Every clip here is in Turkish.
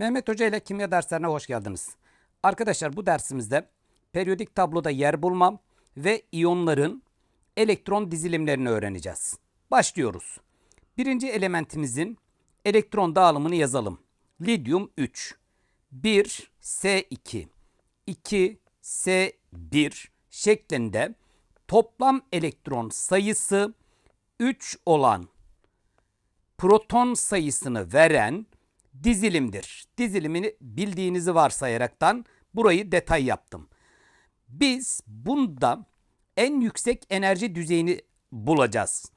Mehmet Hoca ile kimya derslerine hoş geldiniz. Arkadaşlar bu dersimizde periyodik tabloda yer bulmam ve iyonların elektron dizilimlerini öğreneceğiz. Başlıyoruz. Birinci elementimizin elektron dağılımını yazalım. Lityum 3, 1 S2, 2 S1 şeklinde toplam elektron sayısı 3 olan proton sayısını veren dizilimdir. Dizilimini bildiğinizi varsayaraktan burayı detay yaptım. Biz bunda en yüksek enerji düzeyini bulacağız.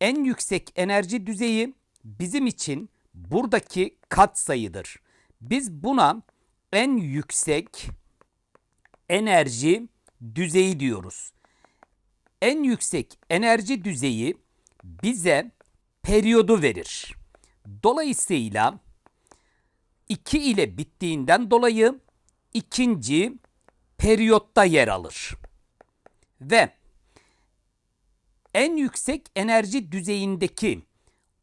En yüksek enerji düzeyi bizim için buradaki katsayıdır. Biz buna en yüksek enerji düzeyi diyoruz. En yüksek enerji düzeyi bize periyodu verir. Dolayısıyla 2 ile bittiğinden dolayı ikinci periyotta yer alır. Ve en yüksek enerji düzeyindeki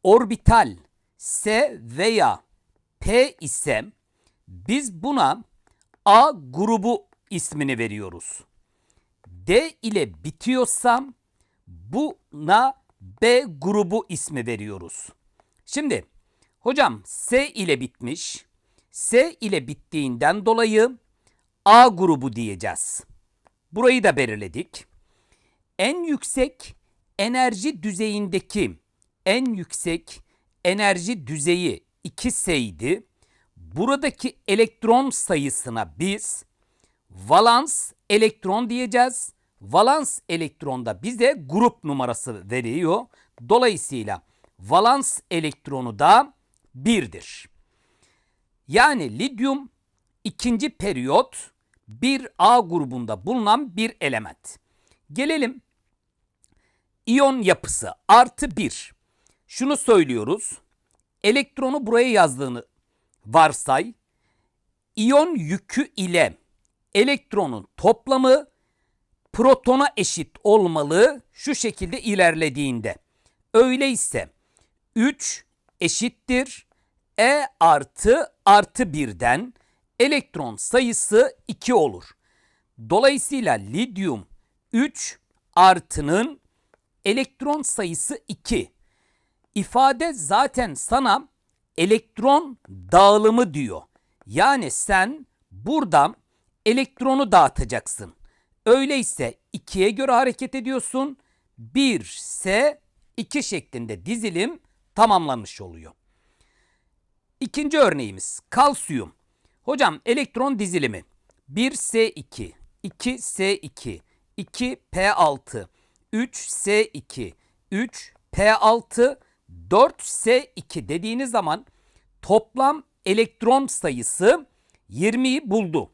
orbital S veya P ise biz buna A grubu ismini veriyoruz. D ile bitiyorsam buna B grubu ismi veriyoruz. Şimdi hocam S ile bitmiş. S ile bittiğinden dolayı A grubu diyeceğiz. Burayı da belirledik. En yüksek enerji düzeyindeki en yüksek enerji düzeyi 2S idi. Buradaki elektron sayısına biz valans elektron diyeceğiz. Valans elektronda bize grup numarası veriyor. Dolayısıyla valans elektronu da 1'dir. Yani lityum ikinci periyot 1A grubunda bulunan bir element. Gelelim iyon yapısı artı 1. Şunu söylüyoruz. Elektronu buraya yazdığını varsay. İyon yükü ile elektronun toplamı protona eşit olmalı şu şekilde ilerlediğinde. Öyleyse 3 eşittir E artı artı 1'den elektron sayısı 2 olur. Dolayısıyla lityum 3 artının elektron sayısı 2. İfade zaten sana elektron dağılımı diyor. Yani sen buradan elektronu dağıtacaksın. Öyleyse 2'ye göre hareket ediyorsun. 1 ise 2 şeklinde dizilim tamamlanmış oluyor. İkinci örneğimiz kalsiyum. Hocam elektron dizilimi 1S2, 2S2, 2P6, 3S2, 3P6, 4S2 dediğiniz zaman toplam elektron sayısı 20'yi buldu.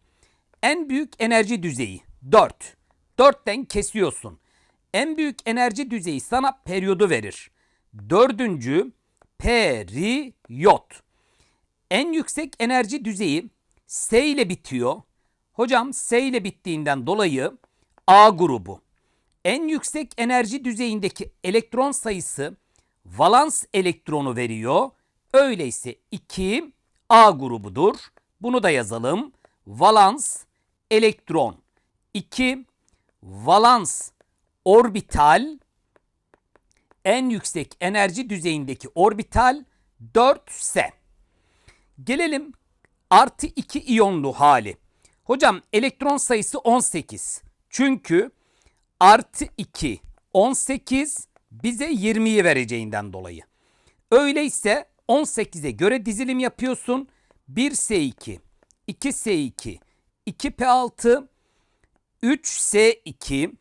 En büyük enerji düzeyi 4. 4'ten kesiyorsun. En büyük enerji düzeyi sana periyodu verir. Dördüncü periyot. En yüksek enerji düzeyi S ile bitiyor. Hocam S ile bittiğinden dolayı A grubu. En yüksek enerji düzeyindeki elektron sayısı valans elektronu veriyor. Öyleyse 2 A grubudur. Bunu da yazalım. Valans elektron. 2 valans orbital en yüksek enerji düzeyindeki orbital 4S. Gelelim artı 2 iyonlu hali. Hocam elektron sayısı 18. Çünkü artı 2 18 bize 20'yi vereceğinden dolayı. Öyleyse 18'e göre dizilim yapıyorsun. 1S2, 2S2, 2P6, 3S2,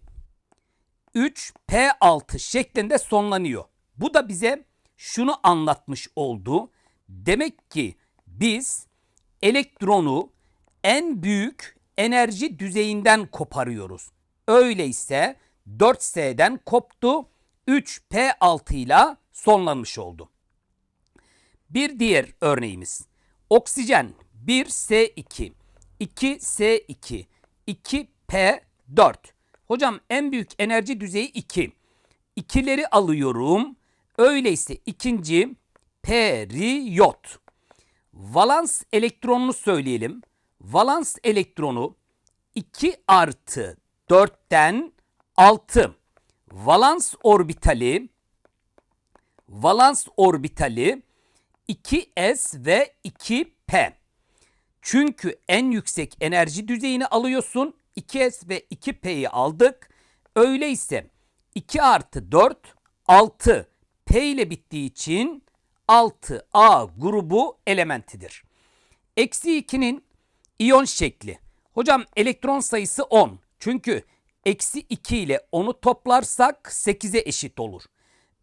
3P6 şeklinde sonlanıyor. Bu da bize şunu anlatmış oldu. Demek ki biz elektronu en büyük enerji düzeyinden koparıyoruz. Öyleyse 4S'den koptu 3P6 ile sonlanmış oldu. Bir diğer örneğimiz. Oksijen 1S2, 2S2, 2P4. Hocam en büyük enerji düzeyi 2. İkileri alıyorum. Öyleyse ikinci periyot. Valans elektronunu söyleyelim. Valans elektronu 2 artı 4'ten 6. Valans orbitali valans orbitali 2s ve 2p. Çünkü en yüksek enerji düzeyini alıyorsun. 2s ve 2p'yi aldık. Öyleyse 2 artı 4 6 p ile bittiği için 6a grubu elementidir. Eksi 2'nin iyon şekli. Hocam elektron sayısı 10. Çünkü eksi 2 ile 10'u toplarsak 8'e eşit olur.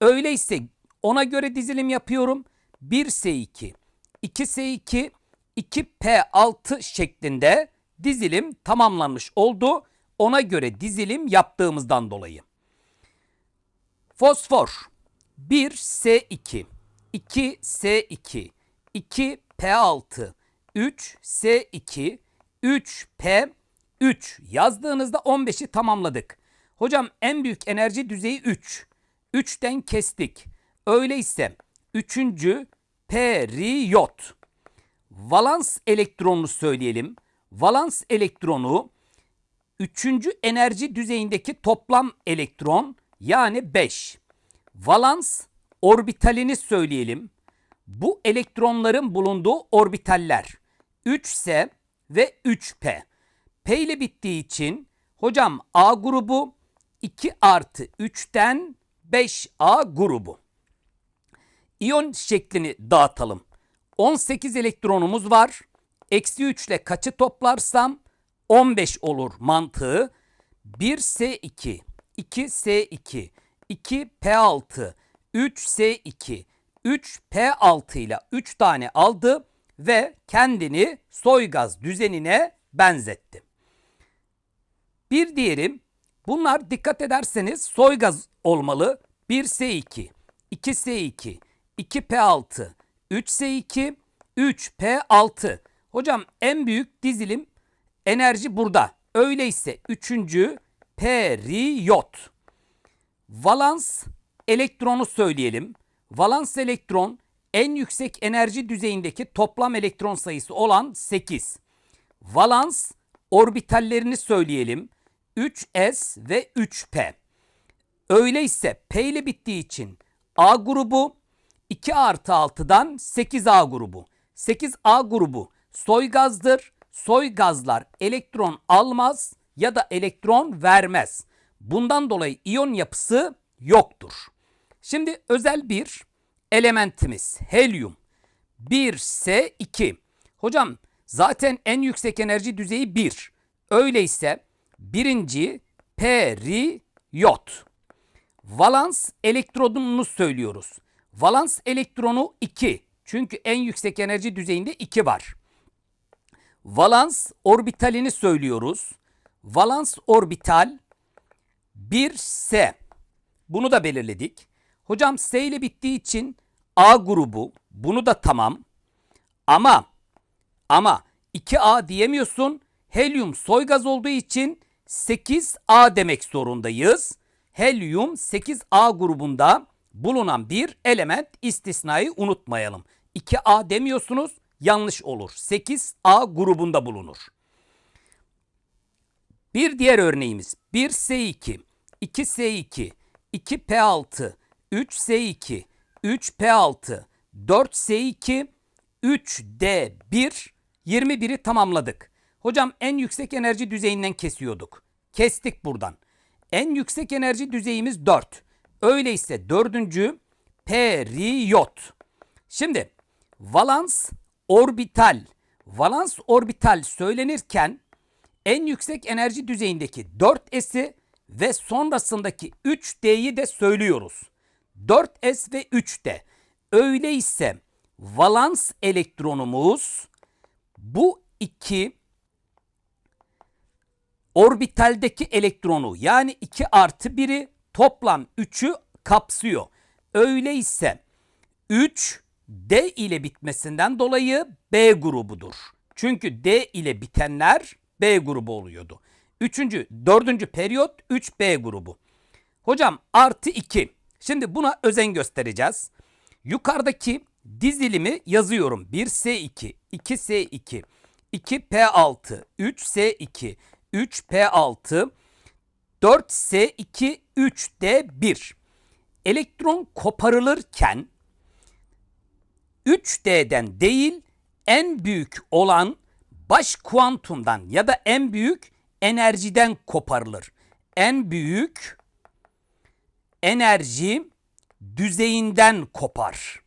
Öyleyse ona göre dizilim yapıyorum. 1S2, 2S2, 2P6 şeklinde dizilim tamamlanmış oldu. Ona göre dizilim yaptığımızdan dolayı. Fosfor 1S2, 2S2, 2P6, 3S2, 3P3 yazdığınızda 15'i tamamladık. Hocam en büyük enerji düzeyi 3. 3'ten kestik. Öyleyse 3. periyot. Valans elektronunu söyleyelim. Valans elektronu 3. enerji düzeyindeki toplam elektron yani 5. Valans orbitalini söyleyelim. Bu elektronların bulunduğu orbitaller 3S ve 3P. P ile bittiği için hocam A grubu 2 artı 3'ten 5A grubu. İyon şeklini dağıtalım. 18 elektronumuz var. Eksi 3 ile kaçı toplarsam 15 olur mantığı. 1S2, 2S2, 2P6, 3S2, 3P6 ile 3 tane aldı ve kendini soygaz düzenine benzetti. Bir diğerim bunlar dikkat ederseniz soygaz olmalı. 1S2, 2S2, 2P6, 3S2, 3P6. Hocam en büyük dizilim enerji burada. Öyleyse üçüncü periyot. Valans elektronu söyleyelim. Valans elektron en yüksek enerji düzeyindeki toplam elektron sayısı olan 8. Valans orbitallerini söyleyelim. 3s ve 3p. Öyleyse p ile bittiği için A grubu 2 artı 6'dan 8A grubu. 8A grubu soy gazdır. Soy gazlar elektron almaz ya da elektron vermez. Bundan dolayı iyon yapısı yoktur. Şimdi özel bir elementimiz helyum 1S2. Hocam zaten en yüksek enerji düzeyi 1. Öyleyse birinci periyot. Valans elektronunu söylüyoruz. Valans elektronu 2. Çünkü en yüksek enerji düzeyinde 2 var. Valans orbitalini söylüyoruz. Valans orbital 1S. Bunu da belirledik. Hocam S ile bittiği için A grubu. Bunu da tamam. Ama ama 2A diyemiyorsun. Helyum soy gaz olduğu için 8A demek zorundayız. Helyum 8A grubunda bulunan bir element istisnayı unutmayalım. 2A demiyorsunuz yanlış olur. 8A grubunda bulunur. Bir diğer örneğimiz 1S2, 2S2, 2P6, 3S2, 3P6, 4S2, 3D1, 21'i tamamladık. Hocam en yüksek enerji düzeyinden kesiyorduk. Kestik buradan. En yüksek enerji düzeyimiz 4. Öyleyse dördüncü periyot. Şimdi valans orbital. Valans orbital söylenirken en yüksek enerji düzeyindeki 4S'i ve sonrasındaki 3D'yi de söylüyoruz. 4S ve 3D. Öyleyse valans elektronumuz bu iki orbitaldeki elektronu yani 2 artı 1'i toplam 3'ü kapsıyor. Öyleyse 3 D ile bitmesinden dolayı B grubudur. Çünkü D ile bitenler B grubu oluyordu. Üçüncü, dördüncü periyot 3B grubu. Hocam artı 2. Şimdi buna özen göstereceğiz. Yukarıdaki dizilimi yazıyorum. 1S2, 2S2, 2P6, 3S2, 3P6, 4S2, 3D1. Elektron koparılırken 3D'den değil en büyük olan baş kuantumdan ya da en büyük enerjiden koparılır. En büyük enerji düzeyinden kopar.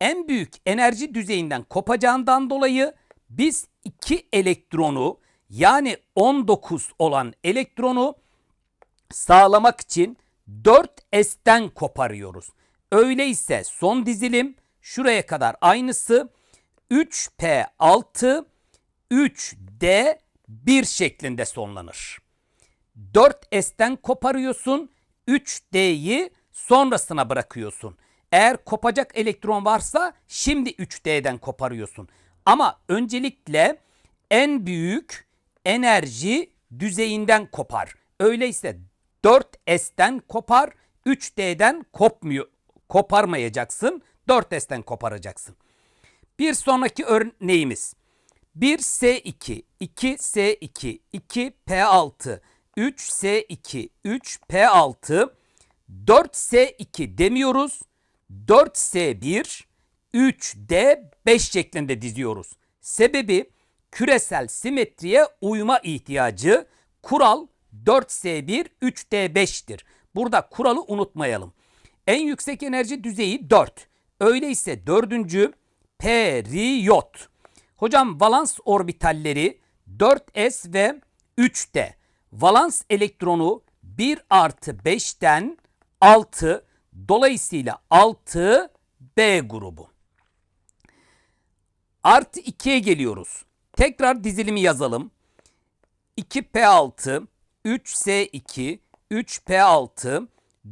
En büyük enerji düzeyinden kopacağından dolayı biz iki elektronu yani 19 olan elektronu sağlamak için 4S'ten koparıyoruz. Öyleyse son dizilim şuraya kadar aynısı 3P6 3D 1 şeklinde sonlanır. 4S'ten koparıyorsun 3D'yi sonrasına bırakıyorsun. Eğer kopacak elektron varsa şimdi 3D'den koparıyorsun. Ama öncelikle en büyük enerji düzeyinden kopar. Öyleyse 4S'ten kopar, 3D'den kopmuyor, koparmayacaksın, 4S'ten koparacaksın. Bir sonraki örneğimiz 1S2, 2S2, 2P6, 3S2, 3P6, 4S2 demiyoruz. 4S1, 3D5 şeklinde diziyoruz. Sebebi küresel simetriye uyma ihtiyacı kural 4S1, 3D5'tir. Burada kuralı unutmayalım. En yüksek enerji düzeyi 4. Öyleyse dördüncü periyot. Hocam valans orbitalleri 4s ve 3'te. Valans elektronu 1 artı 5'ten 6 dolayısıyla 6 B grubu. Artı 2'ye geliyoruz. Tekrar dizilimi yazalım. 2P6, 3S2, 3P6,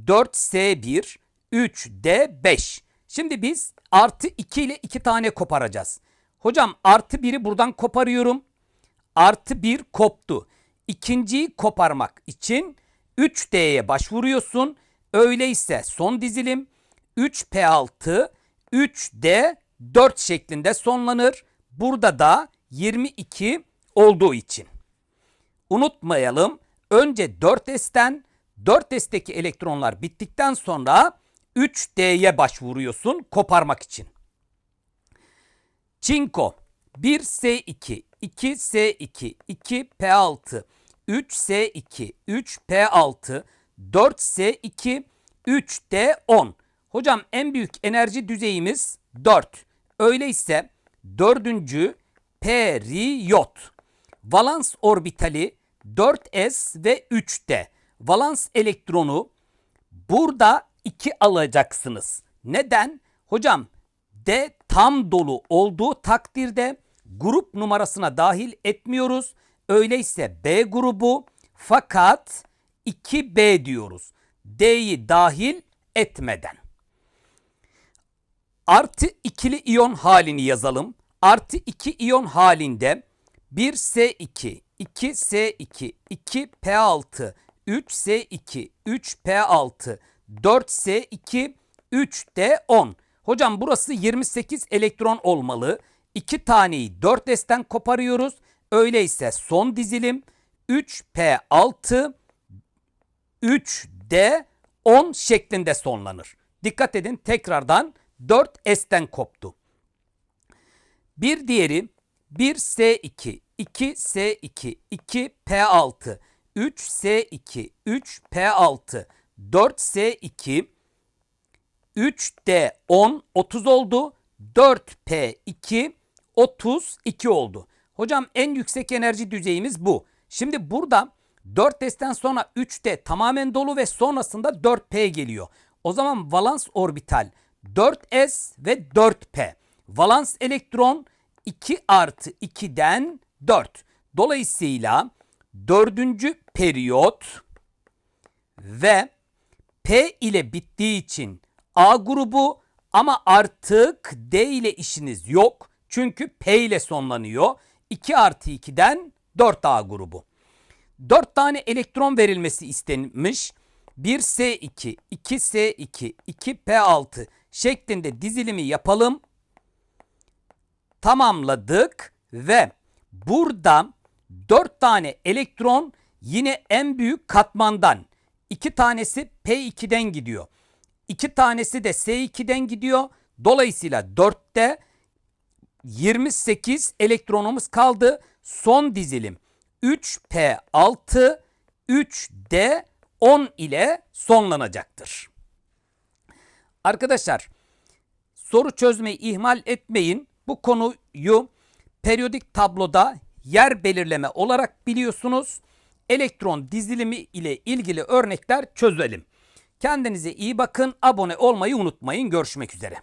4S1, 3D5. Şimdi biz artı 2 ile 2 tane koparacağız. Hocam artı 1'i buradan koparıyorum. Artı 1 koptu. İkinciyi koparmak için 3D'ye başvuruyorsun. Öyleyse son dizilim 3P6, 3D 4 şeklinde sonlanır. Burada da 22 olduğu için. Unutmayalım önce 4S'ten 4S'teki elektronlar bittikten sonra 3D'ye başvuruyorsun koparmak için. Çinko 1S2, 2S2, 2P6, 3S2, 3P6, 4S2, 3D10. Hocam en büyük enerji düzeyimiz 4. Öyleyse dördüncü periyot. Valans orbitali 4s ve 3d. Valans elektronu burada 2 alacaksınız. Neden? Hocam D tam dolu olduğu takdirde grup numarasına dahil etmiyoruz. Öyleyse B grubu fakat 2B diyoruz. D'yi dahil etmeden. Artı ikili iyon halini yazalım. Artı 2 iyon halinde 1S2, 2S2, 2P6, 3S2, 3P6, 4S2, 3D10. Hocam burası 28 elektron olmalı. 2 taneyi 4S'ten koparıyoruz. Öyleyse son dizilim 3P6, 3D10 şeklinde sonlanır. Dikkat edin tekrardan 4S'ten koptu. Bir diğeri 1S2, 2S2, 2P6, 3S2, 3P6, 4S2, 3D10 30 oldu. 4P2 32 oldu. Hocam en yüksek enerji düzeyimiz bu. Şimdi burada 4S'ten sonra 3D tamamen dolu ve sonrasında 4P geliyor. O zaman valans orbital 4S ve 4P. Valans elektron 2 artı 2'den 4. Dolayısıyla dördüncü periyot ve P ile bittiği için A grubu ama artık D ile işiniz yok. Çünkü P ile sonlanıyor. 2 artı 2'den 4A grubu. 4 tane elektron verilmesi istenmiş. 1S2, 2S2, 2P6 şeklinde dizilimi yapalım. tamamladık ve burada 4 tane elektron yine en büyük katmandan. 2 tanesi P2'den gidiyor. 2 tanesi de S2'den gidiyor. Dolayısıyla 4'te 28 elektronumuz kaldı. Son dizilim 3P6 3D10 ile sonlanacaktır. Arkadaşlar soru çözmeyi ihmal etmeyin. Bu konuyu periyodik tabloda yer belirleme olarak biliyorsunuz. Elektron dizilimi ile ilgili örnekler çözelim. Kendinize iyi bakın. Abone olmayı unutmayın. Görüşmek üzere.